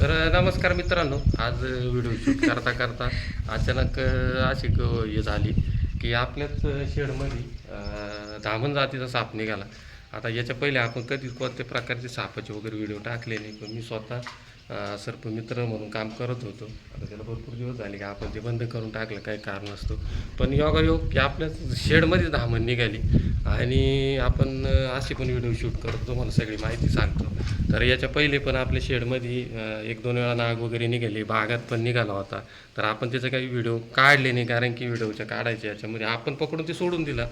तर नमस्कार मित्रांनो. आज व्हिडिओ शूट करता करता अचानक अशी ग- हे झाली की आपल्याच शेडमध्ये धामण जातीचा साप निघाला. आता याच्या पहिले आपण कधी कोणत्या प्रकारचे सापाचे वगैरे व्हिडिओ टाकले नाही पण मी स्वतः अ, सर्पमित्र म्हणून काम करत होतो. आता त्याला भरपूर दिवस झाले की आपण ते बंद करून टाकलं काही कारण असतो पण योगायोग की आपल्याच शेडमध्ये धामण निघाली. आणि आपण असे पण व्हिडिओ शूट करतो तुम्हाला सगळी माहिती सांगतो. तर याच्या पहिले पण आपल्या शेडमध्ये एक दोन वेळा नाग वगैरे निघाले बागात पण निघाला होता. तर आपण त्याचे काही व्हिडिओ काढले नाही कारण की व्हिडिओच्या काढायचे याच्यामध्ये आपण पकडून ते सोडून दिला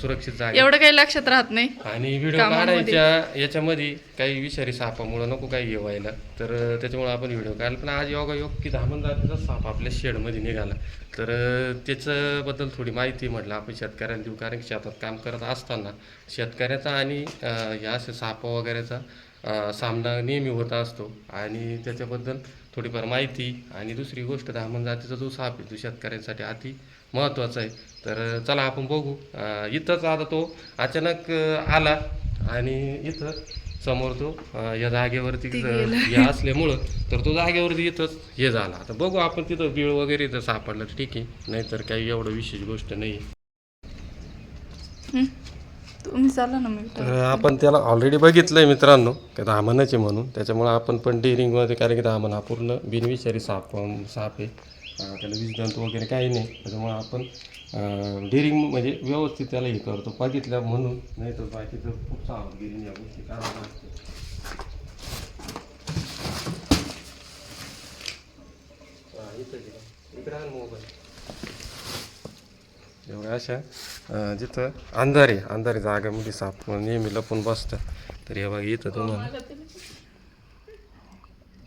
सुरक्षित जागे एवढं काही लक्षात राहत नाही आणि व्हिडिओ. काढायच्या याच्यामध्ये काही विषारी सापामुळे नको काही हे व्हायला. तर त्याच्यामुळे आपण व्हिडिओ काढला. पण आज योगा योग की धामण जातीचा साप आपल्या शेडमध्ये निघाला. तर त्याच्याबद्दल थोडी माहिती म्हटलं आपण शेतकऱ्यांना देऊ कारण की शेतात काम करत असताना शेतकऱ्याचा आणि या असे साप वगैरेचा सामना नेहमी होत असतो. आणि त्याच्याबद्दल थोडीफार माहिती आणि दुसरी गोष्ट धामण जातीचा जो साप आहे तो शेतकऱ्यांसाठी अति महत्त्वाचा आहे. तर चला आपण बघू. इथंच आता तो अचानक आला आणि इथं समोर तो या जागेवरती. हे असल्यामुळं तर तो जागेवरती इथंच हे झाला. आता बघू आपण तिथं बीळ वगैरे जर सापडलं तर ठीक आहे. नाहीतर काही एवढं विशेष गोष्ट नाही? तुम्ही चाला ना मी तर आपण त्याला ऑलरेडी बघितलं आहे मित्रांनो की आहे म्हणून. त्याच्यामुळं आपण पण डेअरिंगमध्ये कारण की धामण हा पूर्ण बिनविषारी साप साप आहे. अं, त्याला विषजंतू वगैरे काही नाही. त्याच्यामुळं आपण डेअरिंग म्हणजे व्यवस्थित त्याला हे करतो बघितल्या म्हणून. नाही तर बाकीचं खूप सावधगिरीने या गोष्टी कराव्या लागतात हा, इथं. इकडं आण मोबाईल. एवढ्या अशा जिथं अंधारी अंधारी जागेमध्ये साप नेहमी लपून बसतं तर हे बघा इथं तुम्हाला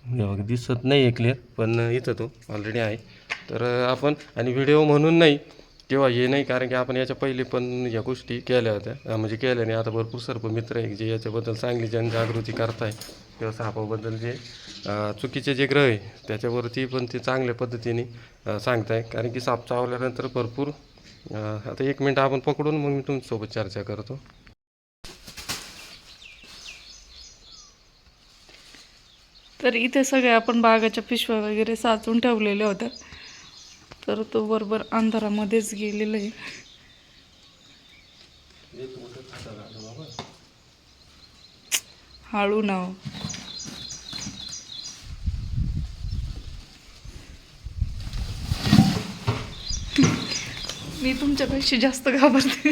हे बघा दिसत नाही आहे क्लिअर पण इथं तो ऑलरेडी आहे. तर आपण आणि व्हिडिओ म्हणून नाही किंवा हे नाही कारण की आपण याच्या पहिले पण या गोष्टी केल्या होत्या. म्हणजे केल्या नाही. आता भरपूर सर्प मित्र आहे जे याच्याबद्दल चांगली जनजागृती करताय. किंवा सापाबद्दल जे चुकीचे जे ग्रह आहे त्याच्यावरती पण ते चांगल्या पद्धतीने सांगताय. कारण की साप चावल्यानंतर भरपूर आता एक मिनटं आपण पकडून मग मी तुमच्यासोबत चर्चा करतो. तर इथे सगळे आपण बागाच्या पिशव्या वगैरे साचून ठेवलेल्या होत्या तर तो बरोबर अंधारामध्येच गेलेला आहे. हळू नाव मी तुमच्यापेक्षा जास्त घाबरते.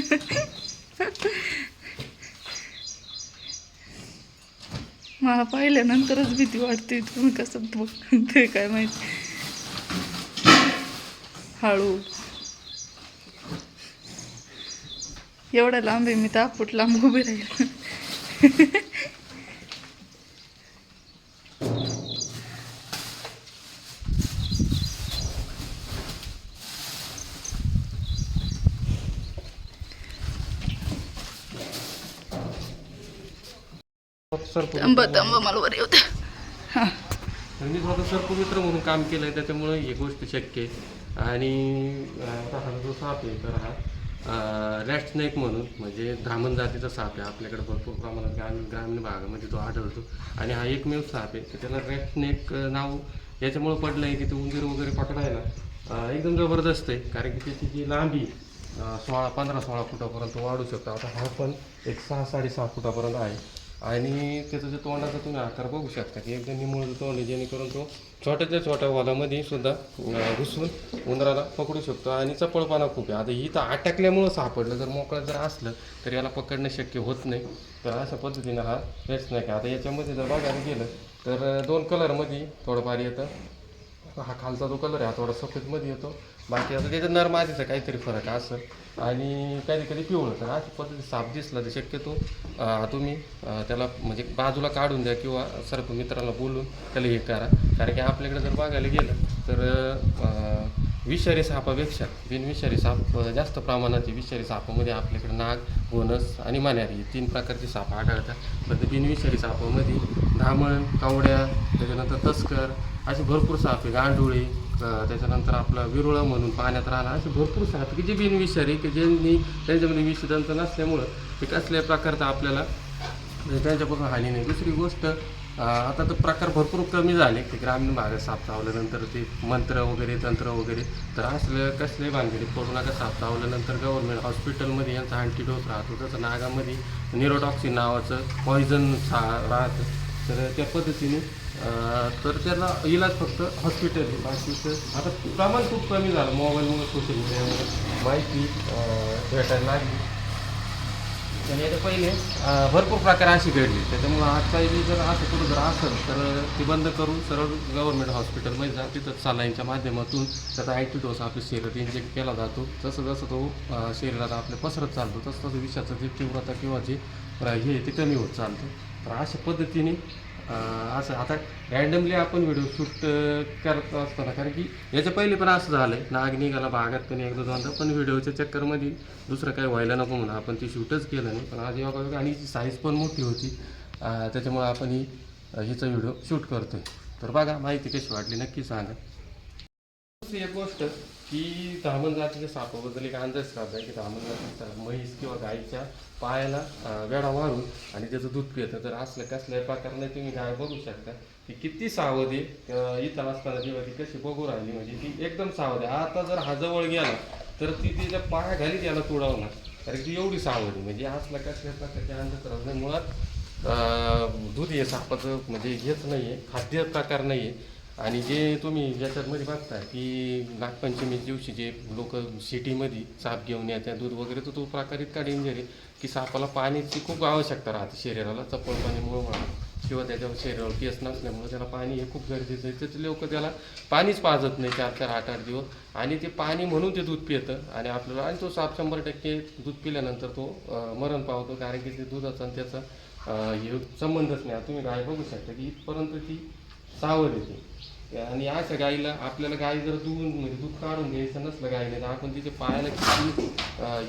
मला पाहिल्यानंतरच भीती वाटते तुम्ही कसं बघते काय माहिती. हळू. एवढ्या लांब आहे मी तापूट लांब उभी राहील सर्प थांबा थांबा मला वर येऊ द्या. हां. तर मी स्वतः सर्पमित्र म्हणून काम केलं आहे त्याच्यामुळे ही गोष्ट शक्य आहे. आणि आता हा जो साप आहे तर हा रॅट स्नेक म्हणून म्हणजे धामण जातीचा साप आहे. आपल्याकडे भरपूर प्रमाणात ग्रामीण ग्रामीण भागामध्ये तो आढळतो. आणि हा एकमेव साप आहे तर त्याला रॅट स्नेक नाव याच्यामुळे पडलं आहे की ते उंदीर वगैरे पकडायला एकदम जबरदस्त आहे. कारण की त्याची जी लांबी सोळा पंधरा सोळा फुटापर्यंत वाढू शकतो. आता हा पण एक सहा साडेसहा फुटापर्यंत आहे. आणि त्याचं जे तोंडाचा तुम्ही आकार बघू शकता की एकदम निमुळ तोंड आहे जेणेकरून तो छोट्याच्या छोट्या वालामध्ये सुद्धा घुसून उंदराला पकडू शकतो आणि चपळपणा खूप आहे. आता ही तर अटकल्यामुळं सापडलं. जर मोकळं जर असलं तर याला पकडणं शक्य होत नाही. तर अशा पद्धतीनं हा बेस्ट नाही आता याच्यामध्ये जर बघायला गेलं तर दोन कलरमध्ये थोडंफार येतं. हा खालचा जो कलर आहे हा थोडा सफेदमध्ये येतो. बाकी आता त्याचं नर मादीचा काहीतरी फरक असं. आणि कधी कधी पिवळं तर अशी पद्धती साप दिसला तर शक्यतो तुम्ही त्याला म्हणजे बाजूला काढून द्या किंवा सर्प मित्राला बोलून त्याला हे करा. कारण की आपल्याकडे जर बघायला गेलं तर विषारी सापापेक्षा बिनविषारी साप जास्त प्रमाणात विषारी सापामध्ये आपल्याकडे नाग बोनस आणि मान्यारी तीन प्रकारचे साप आढळतात. पण ते बिनविषारी सापामध्ये धामण कावड्या त्याच्यानंतर तस्कर असे भरपूर साप आहे गांडुळे त्याच्यानंतर आपला विरुळा म्हणून पाण्यात राहणार असे भरपूर साप की जे बिनविषारी की ज्यांनी त्यांच्यामध्ये विषदंत नसल्यामुळं ते कसल्या प्रकारचं आपल्याला म्हणजे त्यांच्यापासून हानी नाही. दुसरी गोष्ट आता तर प्रकार भरपूर कमी झाले. की ग्रामीण भागात साप चावल्यानंतर ते मंत्र वगैरे तंत्र वगैरे तर असलं कसले भानगडी पडू नका. साप चावल्यानंतर गव्हर्नमेंट हॉस्पिटलमध्ये यांचा अँटीडोस राहतो. तसं नागामध्ये निरोटॉक्सिन नावाचं पॉयझन सा राहतं. तर त्या पद्धतीने तर त्याला इलाज फक्त हॉस्पिटल आहे बाकीचं आता प्रमाण खूप कमी झालं मोबाईलमुळे सोशल मीडियामुळे माहिती भेटायला लागली. आणि याच्या पहिले भरपूर प्रकार अशी घडली. त्याच्यामुळं आता बी जर असं कुठं जर असेल तर ती बंद करून सरळ गव्हर्नमेंट हॉस्पिटलमध्ये जा. तिथं सालाईनच्या माध्यमातून त्याचा अँटीडोस आपल्या शरीरात इंजेक्ट केला जातो. जसं जसं तो शरीरात आपल्या पसरत चालतो तसं तसं विषाचं जे तीव्रता किंवा जे हे ते कमी होत चालतं. तर अशा पद्धतीने असं आता रॅन्डमली आपण व्हिडिओ शूट करत असताना कारण की याच्या पहिले पण असं झालं आहे नाग निघाला भागात पण एकदा दोनदा पण व्हिडिओच्या चक्करमध्ये दुसरं काही व्हायला नको म्हणून आपण ती शूटच केलं नाही. पण आज या बघा आणि साईज पण मोठी होती त्याच्यामुळं त्याच्यामुळे आपण ही हिचा व्हिडिओ शूट करतो आहे तर बघा माहिती कशी वाटली नक्की सांगा. एक गोष्ट की धामण जातीच्या सापाबद्दल एक अंदाज आहे की धामण जातीचा म्हैस किंवा गाईच्या पायाला वेढा मारून आणि त्याचं दूध पितं तर असलं कसल्या प्रकारने तुम्ही गाय बघू शकता की किती सावध आहे इथं असताना जेव्हा ती कशी बघू राहिली म्हणजे ती एकदम सावध. आहे आता जर हा जवळ गेला तर ती तिच्या पाया घाली त्याला तुडवणार. कारण ती एवढी सावध आहे म्हणजे असलं कसल्या प्रकारच्या अंधश्रद्धा मुळात दूध हे सापाचं म्हणजे हेच नाही आहे खाद्य प्रकार नाही आहे आणि जे तुम्ही ज्याच्यामध्ये बघता की नागपंचमी दिवशी जे लोक सिटीमध्ये साप घेऊन येतात दूध वगैरे तर तो प्रकार इतका डेंजर आहे की सापाला पाण्याची खूप आवश्यकता राहते. शरीराला चपळ पाणीमुळे म्हणा किंवा त्याच्यावर शरीरावर केस नसल्यामुळे त्याला पाणी हे खूप गरजेचं आहे. त्याचे लोक त्याला पाणीच पाजत नाही चार चार आठ आठ दिवस. आणि ते पाणी म्हणून ते दूध पितं आणि आपल्याला आणि तो साप शंभर टक्के दूध पिल्यानंतर तो मरण पावतो. कारण की ते दुधाचा आणि त्याचा हे संबंधच नाही. तुम्ही गाय बघू शकता की इथपर्यंत ती सावध येते आणि अशा गाईला आपल्याला गाय जर दूध म्हणजे दूध काढून घ्यायचं नसलं गाईने तर आपण तिच्या पायाला किती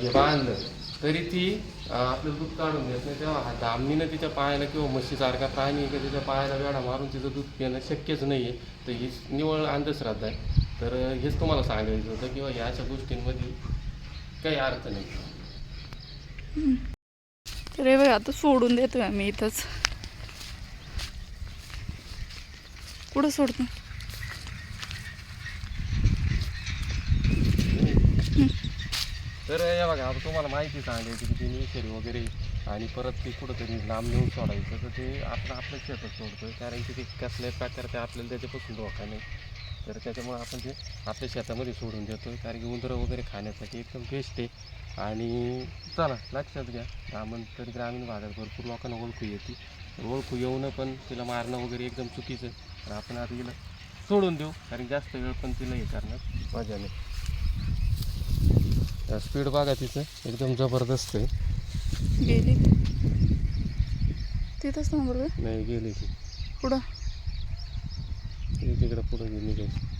हे बांधलं तरी ती आपलं दूध काढून घेत नाही. तेव्हा हा दामणीनं तिच्या पायाला किंवा म्हशीसारखा प्राणी किंवा का तिच्या पायाला वेढा मारून तिचं दूध पिणं शक्यच नाही आहे तर ही निवळ अंधश्रद्धा आहे. तर हेच तुम्हाला सांगायचं होतं किंवा ह्या अशा गोष्टींमध्ये काही अर्थ नाही. तर बघा आता सोडून देतोय आम्ही इथंच. कुठं सोडतो? तर या बघा आता तुम्हाला माहिती सांगायची की ते निसरी वगैरे आणि परत ते कुठंतरी लांब नेऊन सोडायचं तर ते आपण आपल्या शेतात सोडतो कारण की ते कसल्या प्रकारचे आपल्याला त्याच्यापासून धोका नाही. तर त्याच्यामुळे आपण ते आपल्या शेतामध्ये सोडून देतो कारण की उंदरं वगैरे खाण्यासाठी एकदम बेस्ट आहे. आणि चला लक्षात घ्या. ब्राह्मण तरी ग्रामीण भागात भरपूर लोकांना ओळखू येते. ओळखू येऊन पण तिला मारणं वगैरे एकदम चुकीचं तर आपण आता तिला सोडून देऊ. कारण जास्त वेळ पण तिला हे करणार. मजा नाही. स्पीड बघा तिचं एकदम जबरदस्त आहे. गेली तिथंच ना बरोबर नाही गेली ती. पुढं? तिकडं पुढं गेली. निघायची